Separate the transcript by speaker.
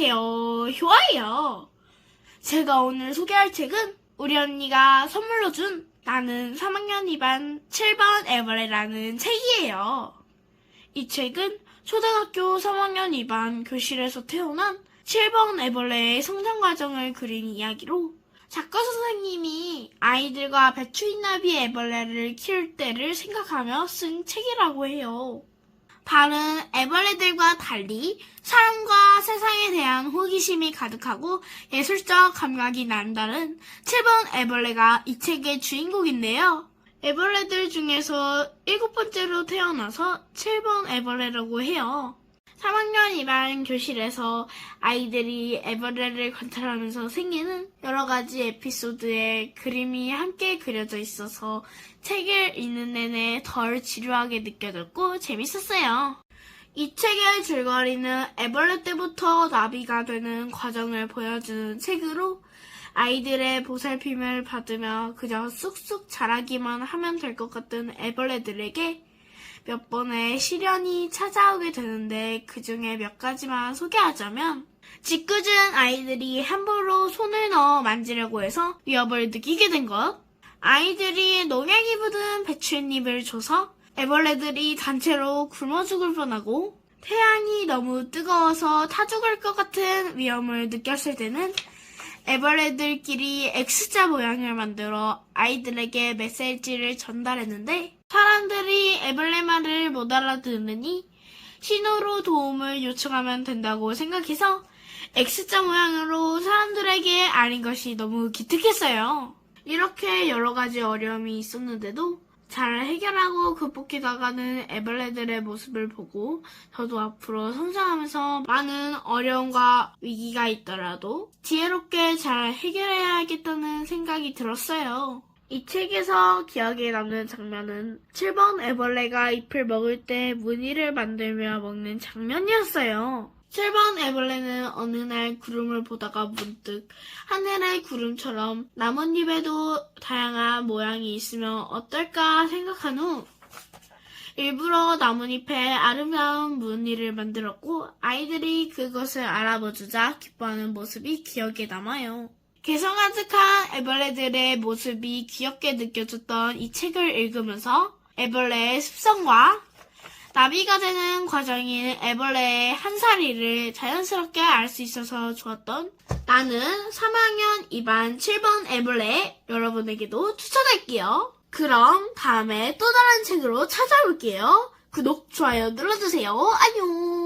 Speaker 1: 안녕하세요. 효아예요. 제가 오늘 소개할 책은 우리 언니가 선물로 준 나는 3학년 2반 7번 에버레라는 책이에요. 이 책은 초등학교 3학년 2반 교실에서 태어난 7번 애벌레의 성장 과정을 그린 이야기로 작가 선생님이 아이들과 배추인나비 애벌레를 키울 때를 생각하며 쓴 책이라고 해요. 다른 애벌레들과 달리 사람과 세상에 대한 호기심이 가득하고 예술적 감각이 남다른 7번 애벌레가 이 책의 주인공인데요. 애벌레들 중에서 일곱 번째로 태어나서 7번 애벌레라고 해요. 3학년 2반 교실에서 아이들이 애벌레를 관찰하면서 생기는 여러 가지 에피소드에 그림이 함께 그려져 있어서 책을 읽는 내내 덜 지루하게 느껴졌고 재밌었어요. 이 책의 줄거리는 애벌레 때부터 나비가 되는 과정을 보여주는 책으로 아이들의 보살핌을 받으며 그저 쑥쑥 자라기만 하면 될 것 같은 애벌레들에게 몇 번의 시련이 찾아오게 되는데 그 중에 몇 가지만 소개하자면 짓궂은 아이들이 함부로 손을 넣어 만지려고 해서 위협을 느끼게 된 것. 아이들이 농약이 묻은 배추잎을 줘서 애벌레들이 단체로 굶어 죽을 뻔하고 태양이 너무 뜨거워서 타 죽을 것 같은 위험을 느꼈을 때는 애벌레들끼리 X자 모양을 만들어 아이들에게 메시지를 전달했는데 사람들이 애벌레 말을 못 알아듣으니 신호로 도움을 요청하면 된다고 생각해서 X자 모양으로 사람들에게 알린 것이 너무 기특했어요. 이렇게 여러 가지 어려움이 있었는데도 잘 해결하고 극복해 나가는 애벌레들의 모습을 보고 저도 앞으로 성장하면서 많은 어려움과 위기가 있더라도 지혜롭게 잘 해결해야겠다는 생각이 들었어요. 이 책에서 기억에 남는 장면은 7번 애벌레가 잎을 먹을 때 무늬를 만들며 먹는 장면이었어요. 7번 애벌레는 어느 날 구름을 보다가 문득 하늘의 구름처럼 나뭇잎에도 다양한 모양이 있으면 어떨까 생각한 후 일부러 나뭇잎에 아름다운 무늬를 만들었고 아이들이 그것을 알아봐주자 기뻐하는 모습이 기억에 남아요. 개성 가득한 애벌레들의 모습이 귀엽게 느껴졌던 이 책을 읽으면서 애벌레의 습성과 나비가 되는 과정인 애벌레의 한살이를 자연스럽게 알 수 있어서 좋았던 나는 3학년 2반 7번 애벌레 여러분에게도 추천할게요. 그럼 다음에 또 다른 책으로 찾아올게요. 구독, 좋아요 눌러주세요. 안녕!